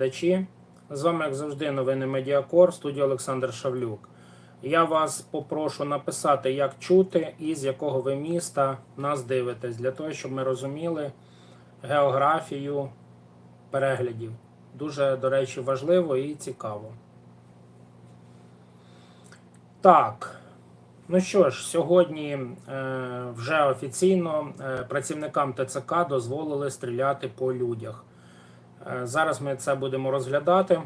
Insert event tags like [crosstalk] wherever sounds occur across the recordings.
глядачі. З вами, як завжди, новини Медіакор, студія Олександр Шавлюк. Я вас попрошу написати, як чути і з якого ви міста нас дивитесь, для того, щоб ми розуміли географію переглядів. Дуже, до речі, важливо і цікаво. Так. Ну що ж, сьогодні е, вже офіційно е, працівникам ТЦК дозволили стріляти по людях. Е, зараз ми це будемо розглядати.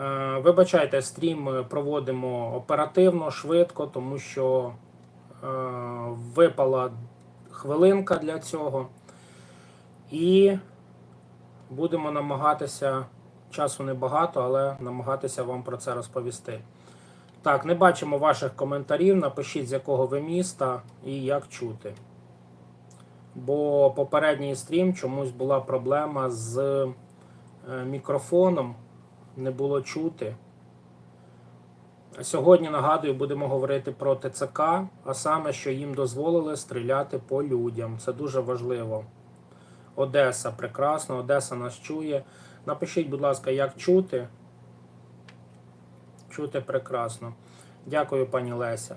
Е, вибачайте, стрім проводимо оперативно, швидко, тому що е, випала хвилинка для цього. І будемо намагатися, часу небагато, але намагатися вам про це розповісти. Так, не бачимо ваших коментарів. Напишіть, з якого ви міста і як чути. Бо попередній стрім чомусь була проблема з е, мікрофоном, не було чути. Сьогодні, нагадую, будемо говорити про ТЦК, а саме, що їм дозволили стріляти по людям. Це дуже важливо. Одеса прекрасно, Одеса нас чує. Напишіть, будь ласка, як чути. Чути прекрасно. Дякую, пані Леся.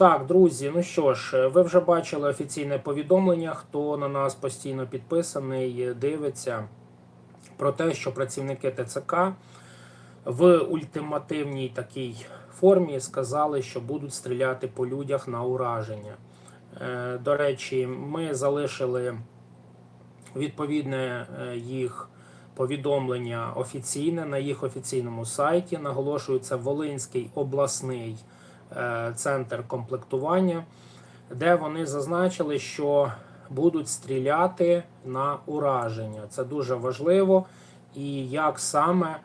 Так, друзі, ну що ж, ви вже бачили офіційне повідомлення, хто на нас постійно підписаний, дивиться про те, що працівники ТЦК в ультимативній такій формі сказали, що будуть стріляти по людях на ураження. Е, До речі, ми залишили відповідне е, їх повідомлення офіційне на їх офіційному сайті. Наголошую, це Волинський обласний центр комплектування, де вони зазначили, що будуть стріляти на ураження. Це дуже важливо і як саме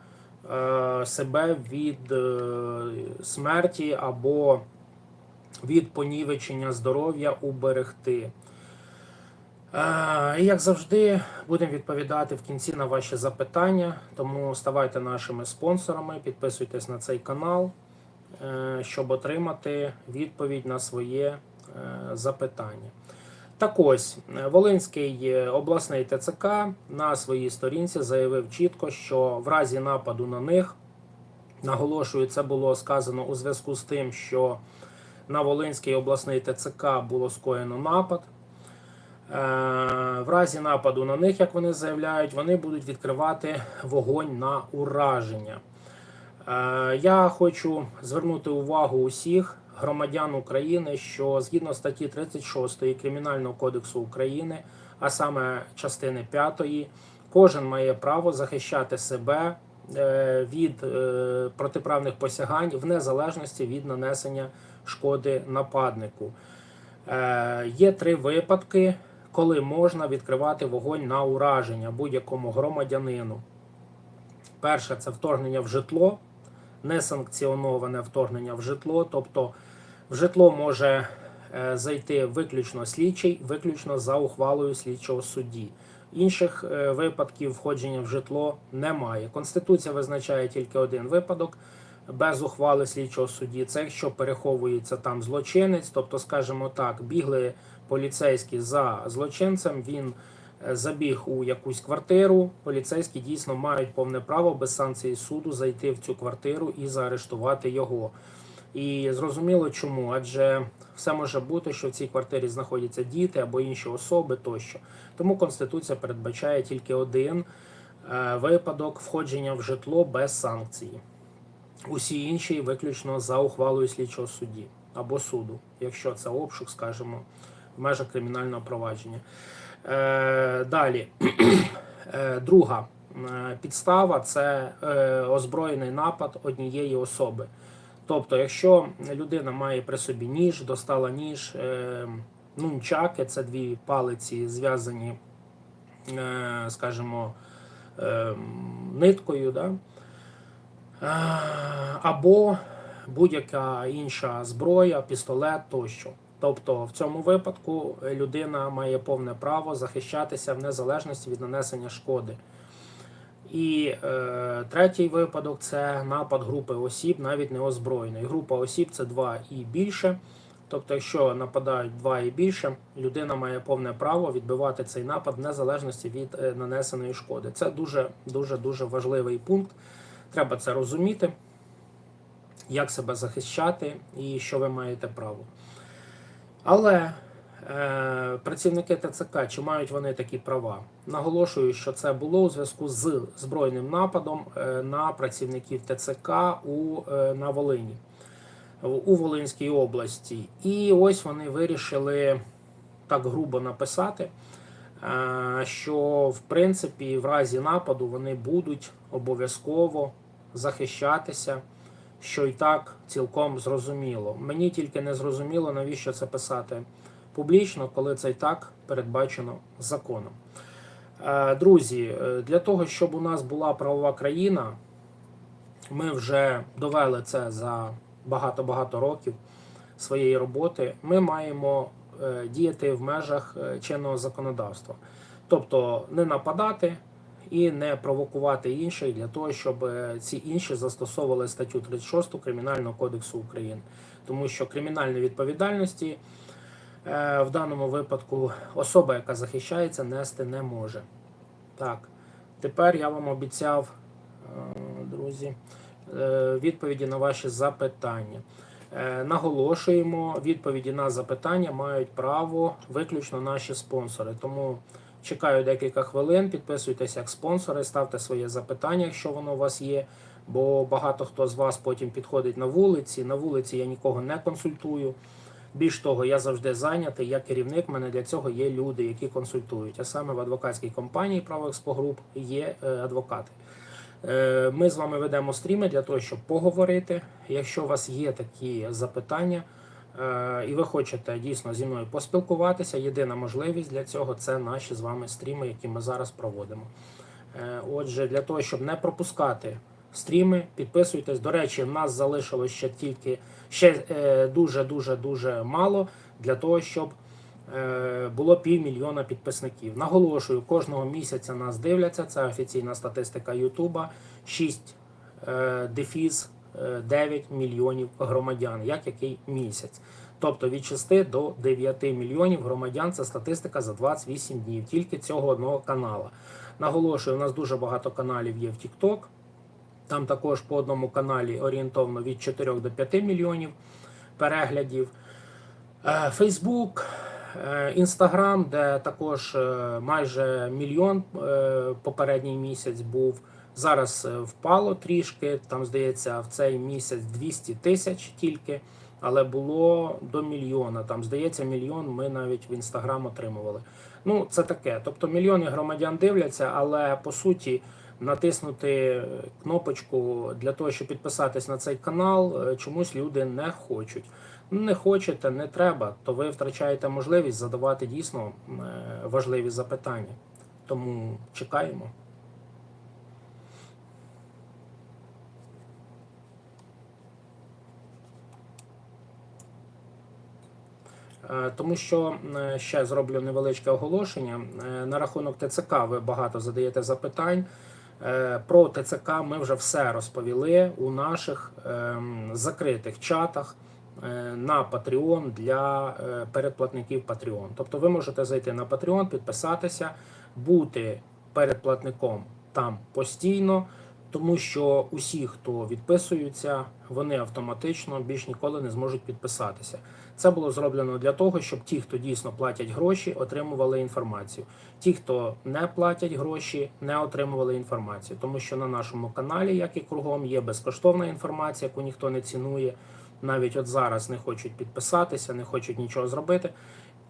е, себе від е, смерті або від понівечення здоров'я уберегти. Е, і Як завжди, будемо відповідати в кінці на ваші запитання, тому ставайте нашими спонсорами, підписуйтесь на цей канал, е, щоб отримати відповідь на своє е, запитання. Так ось, Волинський обласний ТЦК на своїй сторінці заявив чітко, що в разі нападу на них, наголошую, це було сказано у зв'язку з тим, що на Волинський обласний ТЦК було скоєно напад. В разі нападу на них, як вони заявляють, вони будуть відкривати вогонь на ураження. Я хочу звернути увагу усіх громадян України, що згідно статті 36 Кримінального кодексу України, а саме частини 5, кожен має право захищати себе е, від е, протиправних посягань в незалежності від нанесення шкоди нападнику. Е, є три випадки коли можна відкривати вогонь на ураження будь-якому громадянину. Перше це вторгнення в житло, несанкціоноване вторгнення в житло, тобто в житло може е, зайти виключно слідчий, виключно за ухвалою слідчого судді. Інших е, випадків входження в житло немає. Конституція визначає тільки один випадок без ухвали слідчого судді. Це якщо переховується там злочинець, тобто, скажімо так, бігли поліцейські за злочинцем, він забіг у якусь квартиру. Поліцейські дійсно мають повне право без санкції суду зайти в цю квартиру і заарештувати його. І зрозуміло чому, адже все може бути, що в цій квартирі знаходяться діти або інші особи тощо. Тому Конституція передбачає тільки один е, випадок входження в житло без санкції. Усі інші виключно за ухвалою слідчого судді або суду, якщо це обшук, скажімо в межах кримінального провадження. Е, Далі, [clears throat] е, друга е, підстава це озброєний напад однієї особи. Тобто, якщо людина має при собі ніж, достала ніж, нунчаки, це дві палиці зв'язані, скажімо, ниткою, да? або будь-яка інша зброя, пістолет тощо. Тобто в цьому випадку людина має повне право захищатися в незалежності від нанесення шкоди. І е, третій випадок це напад групи осіб, навіть не озброєної. Група осіб це два і більше. Тобто, якщо нападають два і більше, людина має повне право відбивати цей напад в незалежності від е, нанесеної шкоди. Це дуже дуже дуже важливий пункт. Треба це розуміти, як себе захищати і що ви маєте право. Але е, працівники ТЦК, чи мають вони такі права? Наголошую, що це було у зв'язку з збройним нападом е, на працівників ТЦК у, е, на Волині у Волинській області. І ось вони вирішили так грубо написати, е, що в принципі в разі нападу вони будуть обов'язково захищатися, що і так цілком зрозуміло. Мені тільки не зрозуміло, навіщо це писати публічно, коли це і так передбачено законом. Е, Друзі, е, для того, щоб у нас була правова країна, ми вже довели це за багато-багато років своєї роботи, ми маємо е, діяти в межах чинного законодавства. Тобто не нападати і не провокувати інших для того, щоб е, ці інші застосовували статтю 36 Кримінального кодексу України. Тому що кримінальної відповідальності е, в даному випадку особа, яка захищається, нести не може. Так, тепер я вам обіцяв, е, друзі, відповіді на ваші запитання. Наголошуємо, відповіді на запитання мають право виключно наші спонсори. Тому чекаю декілька хвилин. Підписуйтесь як спонсори, ставте своє запитання, якщо воно у вас є. Бо багато хто з вас потім підходить на вулиці. На вулиці я нікого не консультую. Більш того, я завжди зайнятий. Я керівник. мене для цього є люди, які консультують. А саме в адвокатській компанії право Експогруп є е, адвокати. Е, Ми з вами ведемо стріми для того, щоб поговорити. Якщо у вас є такі запитання, і ви хочете дійсно зі мною поспілкуватися, єдина можливість для цього це наші з вами стріми, які ми зараз проводимо. Е, Отже, для того, щоб не пропускати стріми, підписуйтесь. До речі, в нас залишилось ще тільки ще е, дуже мало для того, щоб е, було півмільйона підписників. Наголошую, кожного місяця нас дивляться. Це офіційна статистика Ютуба. 6 е, дефіз е, 9 мільйонів громадян, як який місяць. Тобто від 6 до 9 мільйонів громадян це статистика за 28 днів, тільки цього одного канала. Наголошую, у нас дуже багато каналів є в TikTok. Там також по одному каналі орієнтовно від 4 до 5 мільйонів переглядів. Е, Фейсбук, Інстаграм, де також е, майже мільйон е, попередній місяць був. Зараз е, впало трішки. Там, здається, в цей місяць 200 тисяч тільки, але було до мільйона. Там, здається, мільйон ми навіть в інстаграм отримували. Ну, це таке. Тобто мільйони громадян дивляться, але по суті натиснути кнопочку для того, щоб підписатись на цей канал, е, чомусь люди не хочуть. Не хочете, не треба, то ви втрачаєте можливість задавати дійсно е, важливі запитання. Тому чекаємо. Тому що е, ще зроблю невеличке оголошення. Е, На рахунок ТЦК ви багато задаєте запитань. Е, Про ТЦК ми вже все розповіли у наших ем, закритих чатах е, на Patreon для е, передплатників Patreon. Тобто ви можете зайти на Patreon, підписатися, бути передплатником там постійно, тому що усі, хто відписуються, вони автоматично більш ніколи не зможуть підписатися. Це було зроблено для того, щоб ті, хто дійсно платять гроші, отримували інформацію. Ті, хто не платять гроші, не отримували інформацію. Тому що на нашому каналі, як і кругом, є безкоштовна інформація, яку ніхто не цінує. Навіть от зараз не хочуть підписатися, не хочуть нічого зробити.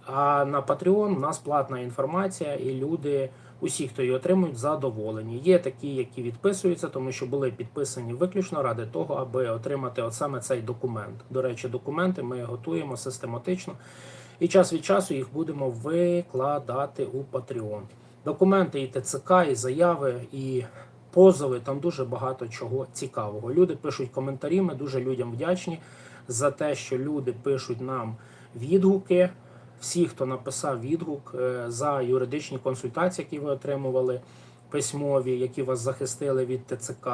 А на Patreon у нас платна інформація, і люди, усі, хто її отримують, задоволені. Є такі, які відписуються, тому що були підписані виключно ради того, аби отримати от саме цей документ. До речі, документи ми готуємо систематично, і час від часу їх будемо викладати у Patreon. Документи і ТЦК, і заяви, і позови. Там дуже багато чого цікавого. Люди пишуть коментарі. Ми дуже людям вдячні за те, що люди пишуть нам відгуки. Всі, хто написав відгук е, за юридичні консультації, які ви отримували, письмові, які вас захистили від ТЦК.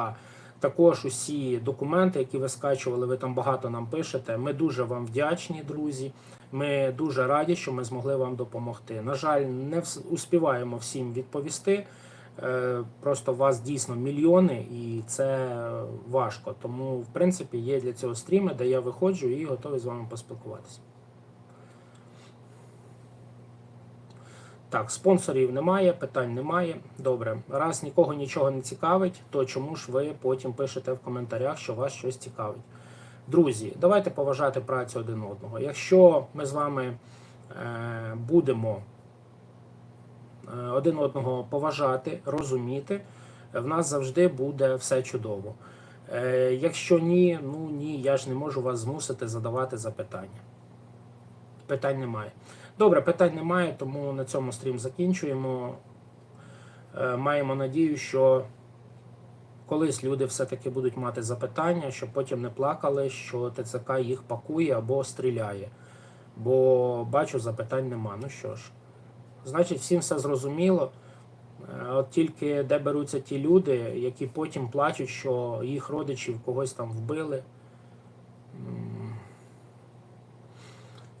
Також усі документи, які ви скачували, ви там багато нам пишете. Ми дуже вам вдячні, друзі. Ми дуже раді, що ми змогли вам допомогти. На жаль, не успіваємо всім відповісти. Е, Просто вас дійсно мільйони, і це важко. Тому, в принципі, є для цього стріми, де я виходжу і готовий з вами поспілкуватися. Так, спонсорів немає, питань немає. Добре. Раз нікого нічого не цікавить, то чому ж ви потім пишете в коментарях, що вас щось цікавить? Друзі, давайте поважати працю один одного. Якщо ми з вами е, будемо е, один одного поважати, розуміти, в нас завжди буде все чудово. Е, якщо ні, ну ні, я ж не можу вас змусити задавати запитання. Питань немає. Добре, питань немає, тому на цьому стрім закінчуємо. Е, Маємо надію, що колись люди все-таки будуть мати запитання, щоб потім не плакали, що ТЦК їх пакує або стріляє. Бо бачу, запитань нема. Ну що ж, значить, всім все зрозуміло. Е, От тільки де беруться ті люди, які потім плачуть, що їх родичів когось там вбили.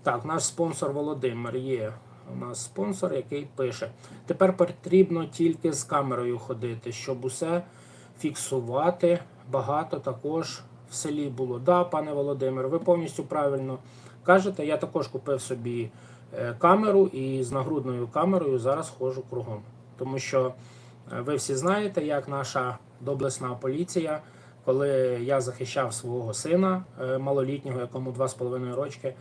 Так, наш спонсор Володимир є. У нас спонсор, який пише. Тепер потрібно тільки з камерою ходити, щоб усе фіксувати. Багато також в селі було. Да, пане Володимир, ви повністю правильно кажете. Я також купив собі е, камеру і з нагрудною камерою зараз ходжу кругом. Тому що е, ви всі знаєте, як наша доблесна поліція, коли я захищав свого сина е, малолітнього, якому 2,5 рочки,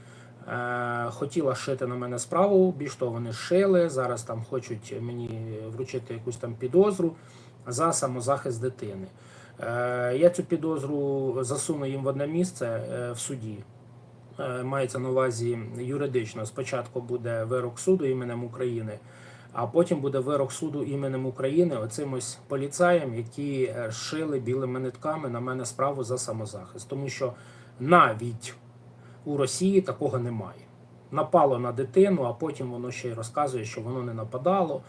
хотіла шити на мене справу. Більш того, вони шили. Зараз там хочуть мені вручити якусь там підозру за самозахист дитини. Е, Я цю підозру засуну їм в одне місце е, в суді. Е, Мається на увазі юридично. Спочатку буде вирок суду іменем України, а потім буде вирок суду іменем України оцим ось поліцаєм, які е, шили білими нитками на мене справу за самозахист. Тому що навіть у Росії такого немає. Напало на дитину, а потім воно ще й розказує, що воно не нападало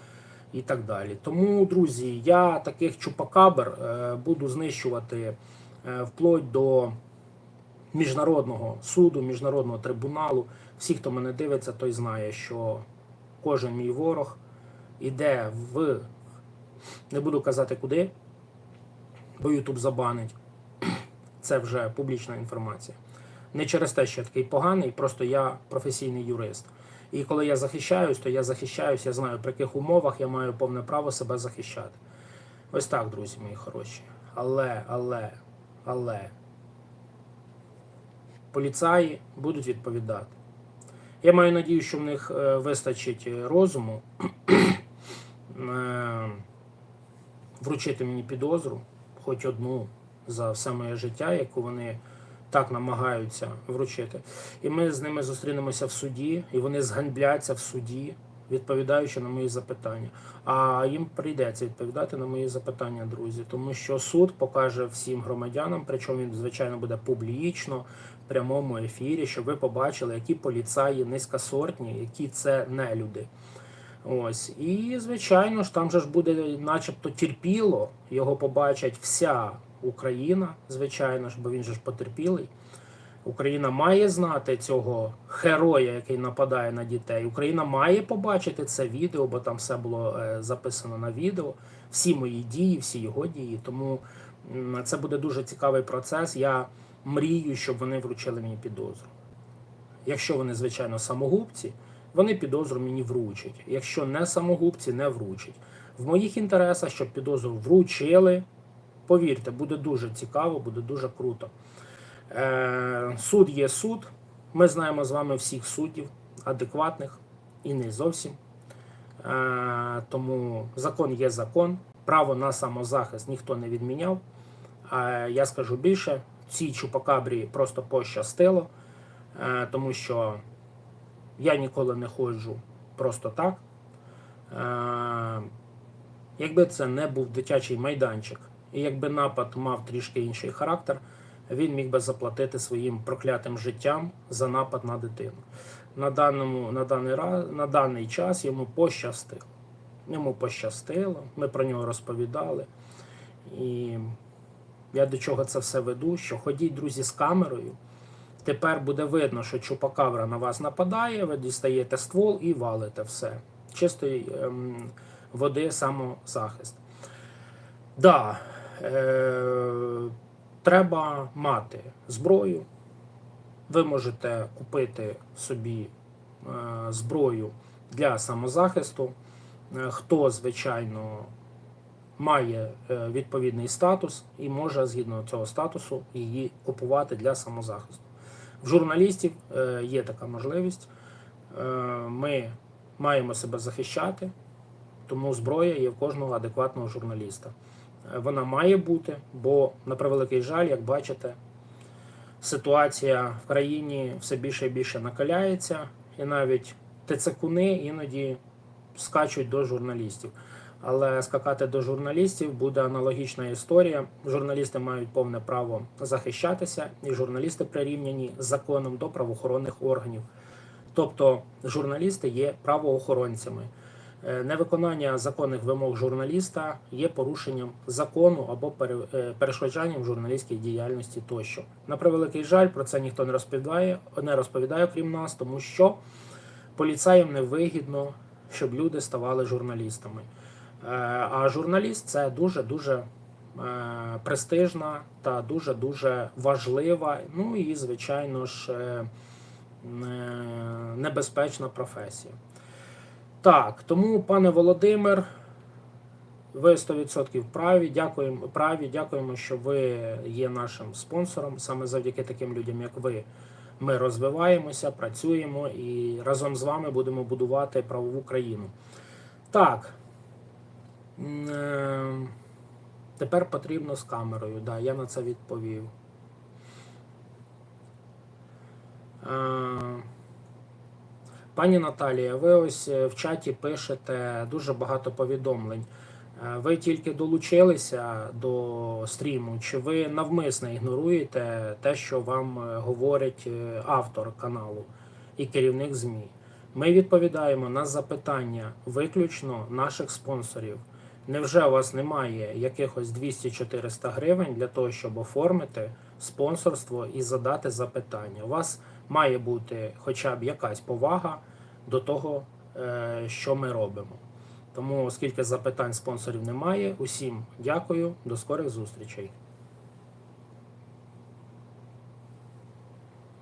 і так далі. Тому, друзі, я таких чупакабр е, буду знищувати е, вплоть до міжнародного суду, міжнародного трибуналу. Всі, хто мене дивиться, той знає, що кожен мій ворог іде в не буду казати куди, бо Ютуб забанить. Це вже публічна інформація. Не через те, що я такий поганий, просто я професійний юрист. І коли я захищаюсь, то я захищаюсь, я знаю, при яких умовах я маю повне право себе захищати. Ось так, друзі мої хороші. Але, але, але поліцаї будуть відповідати. Я маю надію, що в них е, вистачить е, розуму [clears throat] е, вручити мені підозру, хоч одну за все моє життя, яку вони так намагаються вручити. І ми з ними зустрінемося в суді, і вони зганьбляться в суді, відповідаючи на мої запитання. А їм прийдеться відповідати на мої запитання, друзі, тому що суд покаже всім громадянам, причому він, звичайно, буде публічно в прямому ефірі, щоб ви побачили, які поліцаї низькосортні, які це не люди. Ось і звичайно ж, там же ж буде, начебто, терпіло. Його побачать вся Україна, звичайно ж, бо він же ж потерпілий. Україна має знати цього героя, який нападає на дітей. Україна має побачити це відео, бо там все було е, записано на відео. Всі мої дії, всі його дії. Тому це буде дуже цікавий процес. Я мрію, щоб вони вручили мені підозру. Якщо вони, звичайно, самогубці, вони підозру мені вручать. Якщо не самогубці, не вручать. В моїх інтересах, щоб підозру вручили, повірте, буде дуже цікаво, буде дуже круто. Е, суд є суд. Ми знаємо з вами всіх суддів, адекватних і не зовсім. Е, тому закон є закон. Право на самозахист ніхто не відміняв. А я скажу більше, цій чупакабрі просто пощастило, е, тому що я ніколи не ходжу просто так. Е, якби це не був дитячий майданчик, і якби напад мав трішки інший характер, він міг би заплатити своїм проклятим життям за напад на дитину. На, даному, на, даний, раз, на даний час йому пощастило. Йому пощастило, ми про нього розповідали. І Я до чого це все веду? Що ходіть, друзі, з камерою. Тепер буде видно, що чупакавра на вас нападає, ви дістаєте ствол і валите все. Чистої ем, води самозахист. Да, треба мати зброю. Ви можете купити собі е, зброю для самозахисту. Е, Хто, звичайно, має е, відповідний статус і може згідно цього статусу її купувати для самозахисту. В журналістів е, є така можливість. Е, Ми маємо себе захищати, тому зброя є в кожного адекватного журналіста. Вона має бути, бо, на превеликий жаль, як бачите, ситуація в країні все більше і більше накаляється, і навіть ТЦКуни іноді скачуть до журналістів. Але скакати до журналістів буде аналогічна історія. Журналісти мають повне право захищатися, і журналісти прирівняні законом до правоохоронних органів. Тобто журналісти є правоохоронцями. Е, Невиконання законних вимог журналіста є порушенням закону або е, перешкоджанням журналістській діяльності тощо. На превеликий жаль, про це ніхто не розповідає, не розповідає, крім нас, тому що поліцаям не вигідно, щоб люди ставали журналістами. Е, А журналіст це дуже дуже престижна та дуже дуже важлива, ну і звичайно ж небезпечна професія. Так, тому, пане Володимир, ви 100% праві. Дякуємо, праві. Дякуємо, що ви є нашим спонсором. Саме завдяки таким людям, як ви, ми розвиваємося, працюємо і разом з вами будемо будувати правову країну. Так. Е, Тепер потрібно з камерою. Да, я на це відповів. Пані Наталія, ви ось е, в чаті пишете дуже багато повідомлень. Е, Ви тільки долучилися до стріму, чи ви навмисно ігноруєте те, що вам е, говорить автор каналу і керівник ЗМІ? Ми відповідаємо на запитання виключно наших спонсорів. Невже у вас немає якихось 200-400 гривень для того, щоб оформити спонсорство і задати запитання? У вас має бути хоча б якась повага до того, е, що ми робимо. Тому, оскільки запитань спонсорів немає, усім дякую, до скорих зустрічей.